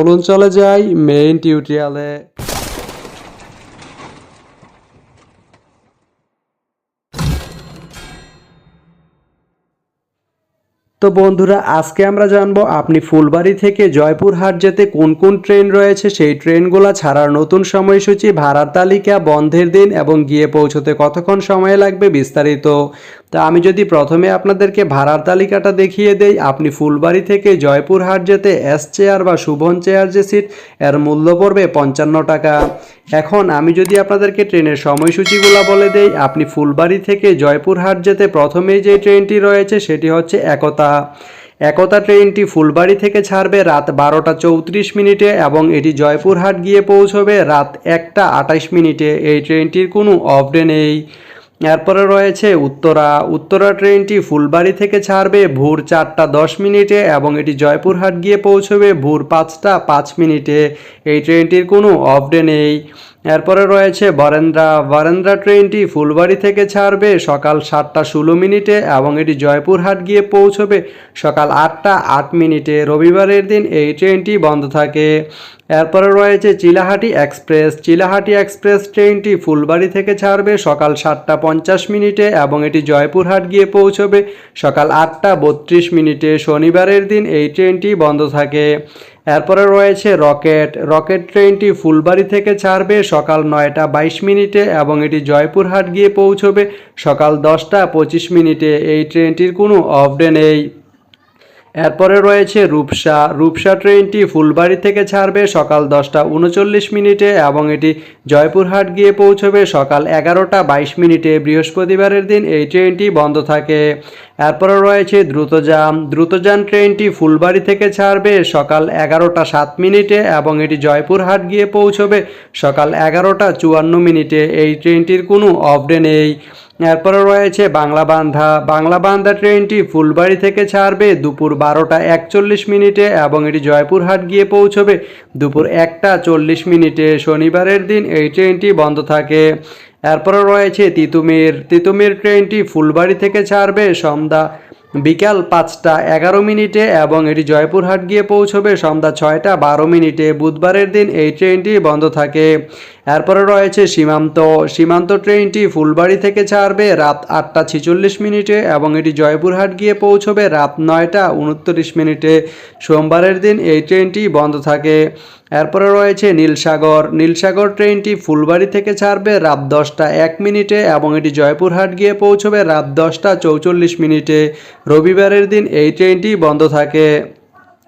চলুন চলে যাই মেইন টিউটোরিয়ালে তো বন্ধুরা, আজকে আমরা জানব আপনি ফুলবাড়ি থেকে জয়পুরহাট যেতে কোন কোন ট্রেন রয়েছে, সেই ট্রেনগুলো ছাড়ার নতুন সময়সূচি, ভাড়ার তালিকা, বন্ধের দিন এবং গিয়ে পৌঁছতে কতক্ষণ সময় লাগবে বিস্তারিত। তা আমি যদি প্রথমে আপনাদেরকে ভাড়ার তালিকাটা দেখিয়ে দেই, আপনি ফুলবাড়ি থেকে জয়পুরহাট যেতে এস চেয়ার বা শুভন চেয়ার যে সিট এর মূল্য পড়বে পঞ্চান্ন টাকা। এখন আমি যদি আপনাদেরকে ট্রেনের সময়সূচিগুলো বলে দেই, আপনি ফুলবাড়ি থেকে জয়পুরহাট যেতে প্রথমেই যে ট্রেনটি রয়েছে সেটি হচ্ছে একতা। একতা ট্রেনটি ফুলবাড়ি থেকে ছাড়বে রাত বারোটা চৌত্রিশ মিনিটে এবং এটি জয়পুরহাট গিয়ে পৌঁছবে রাত একটা আটাইশ মিনিটে। এই ট্রেনটির কোনো অফ ডে নেই। এরপরে রয়েছে উত্তরা। উত্তরা ট্রেনটি ফুলবাড়ি থেকে ছাড়বে, ভোর চারটা দশ মিনিটে এবং এটি জয়পুরহাট গিয়ে পৌঁছবে ভোর পাঁচটা পাঁচ মিনিটে। এই ট্রেনটির কোনো অফ ডে নেই। এরপরে রয়েছে বরেন্দ্রা বরেন্দ্রা ট্রেনটি ফুলবাড়ি থেকে ছাড়বে সকাল সাতটা ষোলো মিনিটে এবং এটি জয়পুরহাট গিয়ে পৌঁছবে সকাল আটটা আট মিনিটে। রবিবারের দিন এই ট্রেনটি বন্ধ থাকে। এরপরে রয়েছে চিলাহাটি এক্সপ্রেস। চিলাহাটি এক্সপ্রেস ট্রেনটি ফুলবাড়ি থেকে ছাড়বে, সকাল সাতটা পঞ্চাশ মিনিটে এবং এটি জয়পুরহাট গিয়ে পৌঁছবে সকাল আটটা বত্রিশ মিনিটে। শনিবারের দিন এই ট্রেনটি বন্ধ থাকে। এরপরে রয়েছে রকেট। রকেট ট্রেনটি ফুলবাড়ি থেকে ছাড়বে সকাল নয়টা বাইশ মিনিটে এবং এটি জয়পুরহাট গিয়ে পৌঁছবে সকাল দশটা পঁচিশ মিনিটে। এই ট্রেনটির কোনো অফ ডে নেই। এরপরে রয়েছে রূপসা। রূপসা ট্রেনটি ফুলবাড়ি থেকে ছাড়বে সকাল দশটা উনচল্লিশ মিনিটে এবং এটি জয়পুরহাট গিয়ে পৌঁছবে সকাল এগারোটা বাইশ মিনিটে। বৃহস্পতিবারের দিন এই ট্রেনটি বন্ধ থাকে। এরপরে রয়েছে দ্রুতযান। দ্রুতযান ট্রেনটি ফুলবাড়ি থেকে ছাড়বে সকাল এগারোটা সাত মিনিটে এবং এটি জয়পুরহাট গিয়ে পৌঁছবে সকাল এগারোটা চুয়ান্ন মিনিটে। এই ট্রেনটির কোনো অফ ডে নেই। এরপরে রয়েছে বাংলা বান্ধা বাংলা বান্ধা ট্রেনটি ফুলবাড়ি থেকে ছাড়বে দুপুর বারোটা একচল্লিশ মিনিটে এবং এটি জয়পুরহাট গিয়ে পৌঁছবে দুপুর একটা চল্লিশ মিনিটে। শনিবারের দিন এই ট্রেনটি বন্ধ থাকে। এরপরে রয়েছে তিতুমির। তিতুমির ট্রেনটি ফুলবাড়ি থেকে ছাড়বে সন্ধ্যা বিকাল পাঁচটা এগারো মিনিটে এবং এটি জয়পুরহাট গিয়ে পৌঁছবে সন্ধ্যা ছয়টা বারো মিনিটে। বুধবারের দিন এই ট্রেনটি বন্ধ থাকে। এরপরে রয়েছে সীমান্ত। সীমান্ত ট্রেনটি ফুলবাড়ি থেকে ছাড়বে রাত আটটা ছেচল্লিশ মিনিটে এবং এটি জয়পুরহাট গিয়ে পৌঁছবে রাত নয়টা উনত্রিশ মিনিটে। সোমবারের দিন এই ট্রেনটি বন্ধ থাকে। এরপরে রয়েছে নীলসাগর। নীলসাগর ট্রেনটি ফুলবাড়ি থেকে ছাড়বে রাত দশটা এক মিনিটে এবং এটি জয়পুরহাট গিয়ে পৌঁছবে রাত দশটা চৌচল্লিশ মিনিটে। রবিবারের দিন এই ট্রেনটি বন্ধ থাকে।